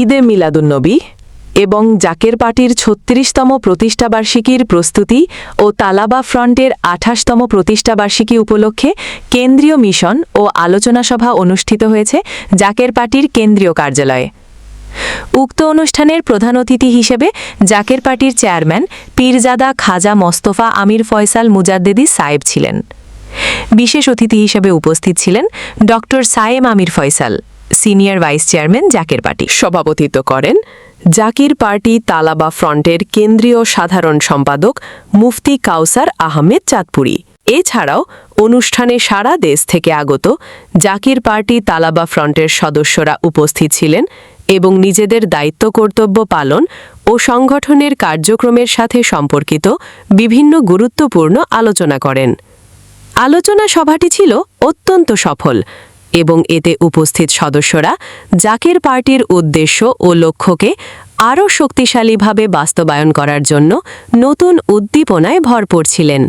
ঈদে মিলাদুন্নবী এবং জাকের পার্টির ছত্রিশতম প্রতিষ্ঠাবার্ষিকীর প্রস্তুতি ও তালাবা ফ্রন্টের আঠাশতম প্রতিষ্ঠাবার্ষিকী উপলক্ষে কেন্দ্রীয় মিশন ও আলোচনা সভা অনুষ্ঠিত হয়েছে জাকের পার্টির কেন্দ্রীয় কার্যালয়ে। উক্ত অনুষ্ঠানের প্রধান অতিথি হিসেবে জাকের পার্টির চেয়ারম্যান পীরজাদা খাজা মোস্তফা আমির ফয়সাল মুজাদ্দেদি সায়েব ছিলেন। বিশেষ অতিথি হিসেবে উপস্থিত ছিলেন doctor Sayem Amir Faisal. Senior vice chairman Zaker party. সভাপতিত্ব করেন জাকির পার্টি তালাবা ফ্রন্টের কেন্দ্রীয় সাধারণ সম্পাদক মুফতি কাউসার আহমেদ চাঁদপুরি। এছাড়াও অনুষ্ঠানে সারা দেশ থেকে আগত জাকির পার্টি তালাবা ফ্রন্টের সদস্যরা উপস্থিত ছিলেন এবং নিজেদের দায়িত্ব কর্তব্য পালন ও সংগঠনের কার্যক্রমের সাথে সম্পর্কিত বিভিন্ন গুরুত্বপূর্ণ আলোচনা করেন। আলোচনা সভাটি ছিল অত্যন্ত সফল। এবং এতে উপস্থিত সদস্যরা জাকির পার্টির উদ্দেশ্য ও লক্ষ্যকে আরও শক্তিশালীভাবে বাস্তবায়ন করার জন্য নতুন উদ্দীপনায় ভরপুর ছিলেন